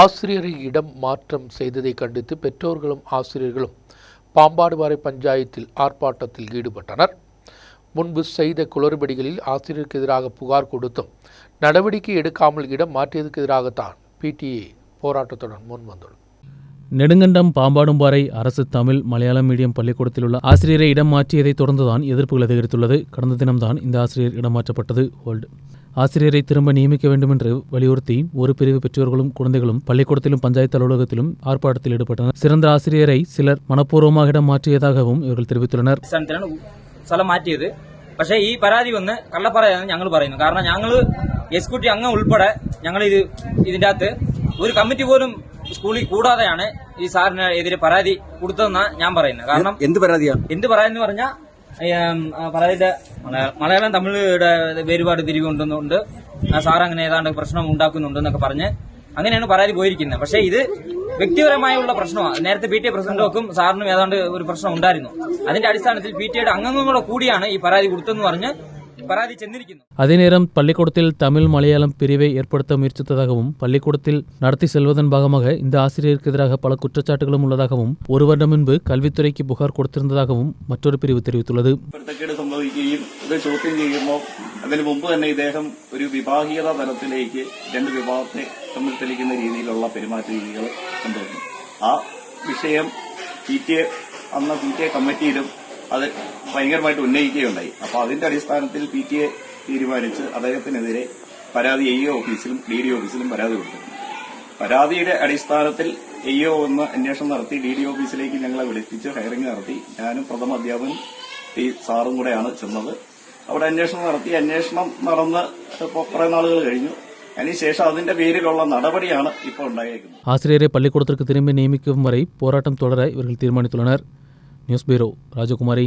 ஆசிரியரை இடம் மாற்றம் செய்ததை கண்டித்து பெற்றோர்களும் ஆசிரியர்களும் பாம்பாடுபாறை பஞ்சாயத்தில் ஆர்ப்பாட்டத்தில் ஈடுபட்டனர். முன்பு செய்த குளறுபடிகளில் ஆசிரியருக்கு எதிராக புகார் கொடுத்தும் நடவடிக்கை எடுக்காமல் இடம் மாற்றியதற்கு எதிராகத்தான் பிடிஏ போராட்டத்துடன் முன்வந்துள்ளது. நெடுங்கண்டம் பாம்பாடும்பாறை அரசு தமிழ் மலையாளம் மீடியம் பள்ளிக்கூடத்தில் உள்ள ஆசிரியரை இடம் மாற்றியதைத் தொடர்ந்துதான் எதிர்ப்புகள் அதிகரித்துள்ளது கடந்த தினம்தான் இந்த ஆசிரியர் இடம் மாற்றப்பட்டது. ஹோல்டு ஆசிரியரை திரும்ப நியமிக்க வேண்டுமென்று வலியுறுத்தி ஒரு பிரிவு பெற்றோர்களும் குழந்தைகளும் பள்ளிக்கூடத்திலும் பஞ்சாயத்து அலுவலகத்திலும் ஆர்ப்பாட்டத்தில் ஈடுபட்டனர் சிறந்த ஆசிரியரை சிலர் மனப்பூர்வமாக இடம் மாற்றியதாகவும் ഇവർ തെളിവിത്തുള്ളனர் സ്ഥലം മാറ്റിയത്. പക്ഷേ ഈ പരാതി വന്ന് കള്ളപ്പറയാണെന്ന് ഞങ്ങൾ പറയുന്നു. കാരണം ഞങ്ങൾ എക്സിക്യൂട്ടീവ് അംഗം ഉൾപ്പെടെ ഞങ്ങൾ ഇത് ഇതിന്റെ അകത്ത് ഒരു കമ്മിറ്റി പോലും സ്കൂളിൽ കൂടാതെയാണ് ഈ സാറിനെതിരെ പരാതി കൊടുത്തതെന്നാണ് ഞാൻ പറയുന്നത്. കാരണം എന്ത് പരാതിയാണ്? എന്ത് പരാതി എന്ന് പറഞ്ഞാൽ പരാതിയുടെ മലയാളം തമിഴിയുടെ വേരുപാട് ആ സാർ അങ്ങനെ ഏതാണ്ട് പ്രശ്നം ഉണ്ടാക്കുന്നുണ്ടെന്നൊക്കെ പറഞ്ഞ് അങ്ങനെയാണ് പരാതി പോയിരിക്കുന്നത്. പക്ഷേ ഇത് വ്യക്തിപരമായുള്ള പ്രശ്നമാണ് നേരത്തെ പി ടി എ പ്രസിഡന്റും സാറിനും ഏതാണ്ട് ഒരു പ്രശ്നം ഉണ്ടായിരുന്നു. അതിന്റെ അടിസ്ഥാനത്തിൽ പി ടി എയുടെ അംഗങ്ങളോട് കൂടിയാണ് ഈ പരാതി കൊടുത്തെന്ന് പറഞ്ഞ് പരാതി ചെന്നിരിക്കുന്നത് அதேநேரம் பள்ளிக்கூடத்தில் தமிழ் மலையாளம் பிரிவை ஏற்படுத்த முயற்சித்ததாகவும் பள்ளிக்கூடத்தில் நடத்தி செல்வதன் பாகமாக இந்த ஆசிரியருக்கு எதிராக பல குற்றச்சாட்டுகளும் உள்ளதாகவும் ஒரு வருடம் முன்பு கல்வித்துறைக்கு புகார் கொடுத்திருந்ததாகவும் മറ്റൊരു പിരിവ് தெரிவித்துள்ளது പൊരുത്തക്കേട് സംഭവിക്കുകയും ഇത് ചോദ്യം ചെയ്യുമ്പോൾ അതിനു മുമ്പ് തന്നെ ഇദ്ദേഹം ഒരു വിഭാഗീയത തലത്തിലേക്ക് രണ്ട് വിഭാഗത്തെ തമ്മിൽ തെളിക്കുന്ന രീതിയിലുള്ള പെരുമാറ്റ രീതികൾ കൊണ്ടുവന്നു ആ വിഷയം പി ടി എ അന്ന് പി ടി എ കമ്മിറ്റിയിലും അത് ഭയങ്കരമായിട്ട് ഉന്നയിക്കുകയുണ്ടായി അപ്പൊ അതിന്റെ അടിസ്ഥാനത്തിൽ പി ടി എ തീരുമാനിച്ച് അദ്ദേഹത്തിനെതിരെ പരാതി എ ഓഫീസിലും ഡി ഡി ഓഫീസിലും പരാതി കൊടുത്തിട്ടുണ്ട് പരാതിയുടെ അടിസ്ഥാനത്തിൽ എയ്യോ ഒന്ന് അന്വേഷണം നടത്തി ഡി ഡി ഓഫീസിലേക്ക് ഞങ്ങളെ വിളിപ്പിച്ച് ഹയറിംഗ് നടത്തി ഞാനും പ്രഥമ അധ്യാപകൻ ഈ സാറും കൂടെയാണ് ചെന്നത് അവിടെ അന്വേഷണം നടത്തി അന്വേഷണം നടന്ന് ഇപ്പോൾ കുറെ നാളുകൾ കഴിഞ്ഞു അതിനുശേഷം അതിന്റെ പേരിലുള്ള നടപടിയാണ് ഇപ്പോൾ ഉണ്ടായേക്കുന്നത് ஆசிரியரை பள்ளிக்கூடத்திற்கு திரும்பி நியமிக்கும் வரை போராட்டம் தொடர இவர்கள் தீர்மானித்துள்ளனர் న్యూస్ బ్యూరో రాజకుమారి